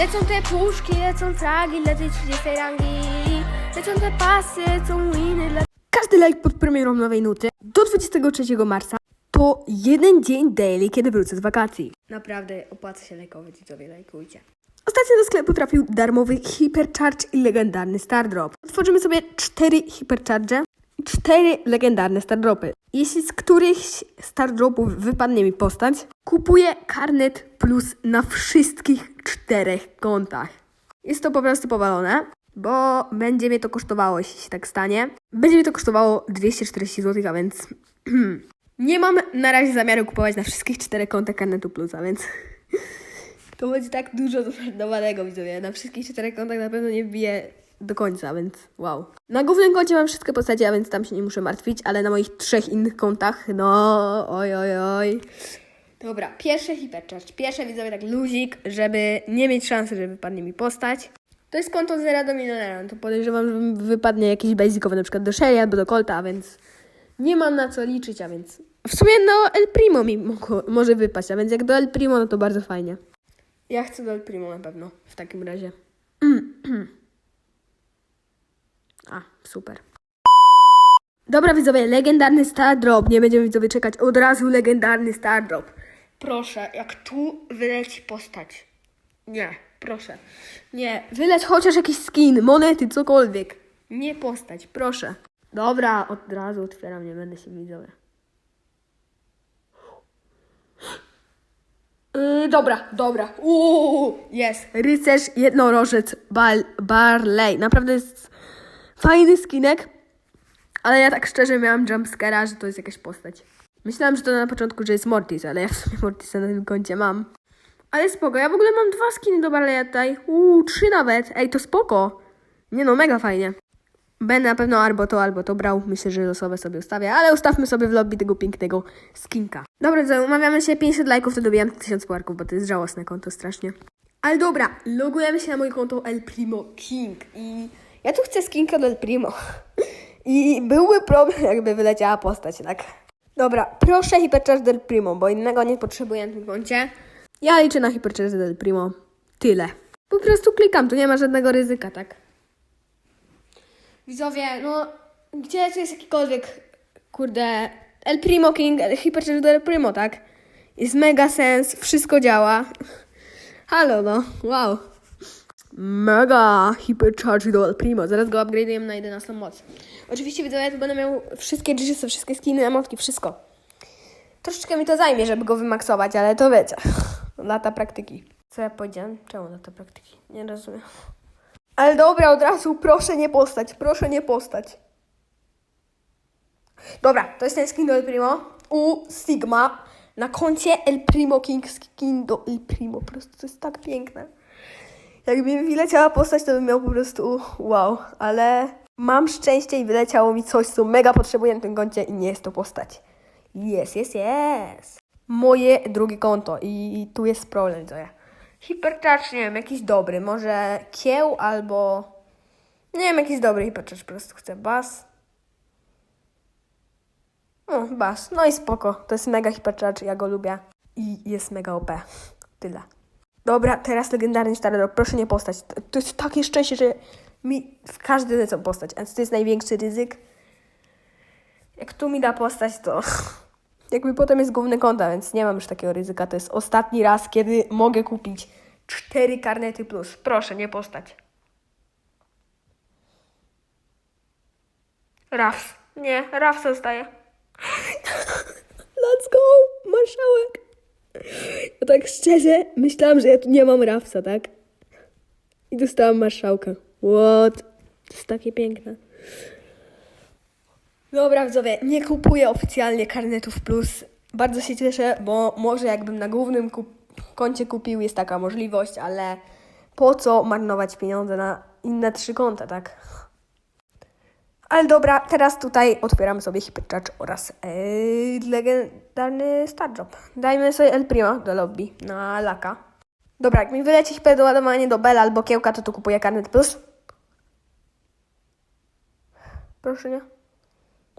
Lecą te puszki, lecą fragi dla tej 30 rangi. Lecą te pasy, lecą winy dla... Każdy like pod premierą nowej nuty do 23 marca to jeden dzień daily, kiedy wrócę z wakacji. Naprawdę opłaca się lajkować, widzowie, lajkujcie. Ostatnio do sklepu trafił darmowy Hypercharge i legendarny Star Drop. Otworzymy sobie cztery Hypercharge i cztery legendarne Star Dropy. Jeśli z którychś Star Dropów wypadnie mi postać, kupuję karnet plus na wszystkich czterech kontach. Jest to po prostu powalone, bo będzie mnie to kosztowało, jeśli się tak stanie. Będzie mi to kosztowało 240 zł, a więc nie mam na razie zamiaru kupować na wszystkich czterech kontach karnetu plusa, więc to będzie tak dużo zmarnowanego, widzowie. Na wszystkich czterech kontach na pewno nie wbiję do końca, więc wow. Na głównym koncie mam wszystkie postacie, a więc tam się nie muszę martwić, ale na moich trzech innych kontach, no oj, oj, oj. Dobra, pierwszy hipercharge. Pierwsze widzowie tak luzik, żeby nie mieć szansy, że wypadnie mi postać. To jest konto z zera do milionera. No To podejrzewam, że wypadnie jakiś basicowy, na przykład do Shelly albo do Colta, więc nie mam na co liczyć, a więc w sumie no El Primo mi mogło, może wypaść, a więc jak do El Primo, no to bardzo fajnie. Ja chcę do El Primo na pewno, w takim razie. A, super. Dobra widzowie, legendarny Star Drop. Nie będziemy widzowie czekać, od razu legendarny Star Drop. Proszę, jak tu wyleci postać. Nie, proszę. Nie, wyleć chociaż jakiś skin, monety, cokolwiek. Nie postać, proszę. Dobra, od razu otwieram, nie będę się widzowie. Yy, dobra, dobra. Uuu, jest. Rycerz, jednorożec, bal, Barley. Naprawdę jest fajny skinek. Ale ja tak szczerze miałam jumpscare'a, że to jest jakaś postać. Myślałam, że to na początku, że jest Mortis, ale ja w sumie Mortisa na tym koncie mam. Ale spoko, ja w ogóle mam dwa skiny do Barleya. Uuu, trzy nawet. Ej, to spoko. Nie no, mega fajnie. Będę na pewno albo to, albo to brał. Myślę, że losowe sobie ustawię, ale ustawmy sobie w lobby tego pięknego skinka. Dobra, to umawiamy się 500 lajków, to dobijam 1000 puarków, bo to jest żałosne konto strasznie. Ale dobra, logujemy się na moje konto El Primo King i ja tu chcę skinka do El Primo. I byłby problem, jakby wyleciała postać, tak? Dobra, proszę Hypercharge del Primo, bo innego nie potrzebuję na tym koncie. Ja liczę na Hypercharge del Primo. Tyle. Po prostu klikam, tu nie ma żadnego ryzyka, tak? Widzowie, no, gdzie tu jest jakikolwiek, kurde, El Primo King, Hypercharge del Primo, tak? Jest mega sens, wszystko działa. Halo, no, wow. Mega Hypercharge do Primo. Zaraz go upgrade'ujemy na 11 moc. Oczywiście widzowie, ja będę miał wszystkie dżisy, wszystkie skiny, emotki, wszystko. Troszeczkę mi to zajmie, żeby go wymaksować, ale to wiecie. Lata praktyki. Co ja powiedziałem? Czemu lata praktyki? Nie rozumiem. Ale dobra, od razu proszę nie postać, proszę nie postać. Dobra, to jest ten skin do El Primo. U Sigma. Na koncie El Primo King skin do El Primo. Po prostu to jest tak piękne. Jakby mi wyleciała postać, to bym miał po prostu wow. Ale mam szczęście i wyleciało mi coś, co mega potrzebuję na tym koncie i nie jest to postać. Jest, jest, jest. Moje drugie konto i, tu jest problem, co ja. Hipercharge, nie wiem, jakiś dobry. Może kieł albo... Nie wiem, jakiś dobry hipercharge, po prostu chcę. Bas. No. No i spoko. To jest mega hipercharge, ja go lubię. I jest mega OP. Tyle. Dobra, teraz legendarny Star Drop. Proszę nie postać. To- To jest takie szczęście, że mi w każdy lecą postać. A to jest największy ryzyk. Jak tu mi da postać, to jakby potem jest główny konta, więc nie mam już takiego ryzyka. To jest ostatni raz, kiedy mogę kupić cztery karnety plus. Proszę, nie postać. Rafs. Nie, Rafs zostaje. Let's go! Marszałek! Tak szczerze myślałam, że ja tu nie mam Rafsa, tak? I dostałam marszałka. What? To jest takie piękne. Dobra, widzowie, nie kupuję oficjalnie karnetów plus. Bardzo się cieszę, bo może jakbym na głównym kup- koncie kupił, jest taka możliwość, ale po co marnować pieniądze na inne trzy konta, tak? Ale dobra, teraz tutaj otwieramy sobie Hypercharge oraz yy, legendarny Star Drop. Dajmy sobie El Primo do lobby na laka. Dobra, jak mi wyleci hiper doładowanie do Bela albo Kiełka, to tu kupuję karnet plus. Proszę nie.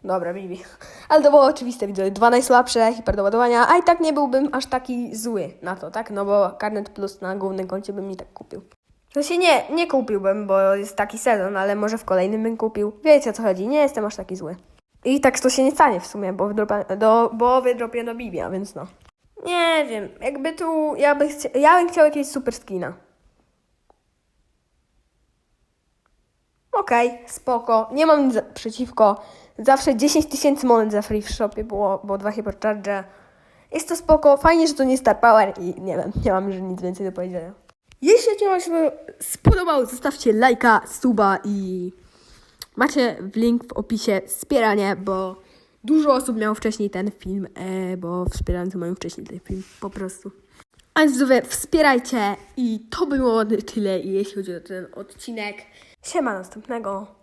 Dobra, Bibi. Ale to było oczywiste, widzę. Dwa najsłabsze hiperdoładowania, a i tak nie byłbym aż taki zły na to, tak? No bo Carnet Plus na głównym koncie bym mi tak kupił. W sensie nie, nie kupiłbym, bo jest taki sezon, ale może w kolejnym bym kupił. Wiecie o co chodzi, nie jestem aż taki zły. I tak to się nie stanie w sumie, bo, wydropa, do, bo wydropię do Bibia, więc no. Nie wiem, jakby tu, ja, by ja bym chciał jakiegoś super skina. Okej, spoko. Nie mam nic przeciwko. Zawsze 10 tysięcy monet za free w shopie było, było dwa hypercharge. Jest to spoko. Fajnie, że to nie Star Power i nie wiem, nie mam już nic więcej do powiedzenia. Jeśli Wam się spodobał, zostawcie lajka, suba i macie link w opisie wspieranie, bo dużo osób miało wcześniej ten film, e, bo wspierający mają wcześniej ten film, po prostu. A więc wspierajcie i to było tyle, jeśli chodzi o ten odcinek. Siema następnego.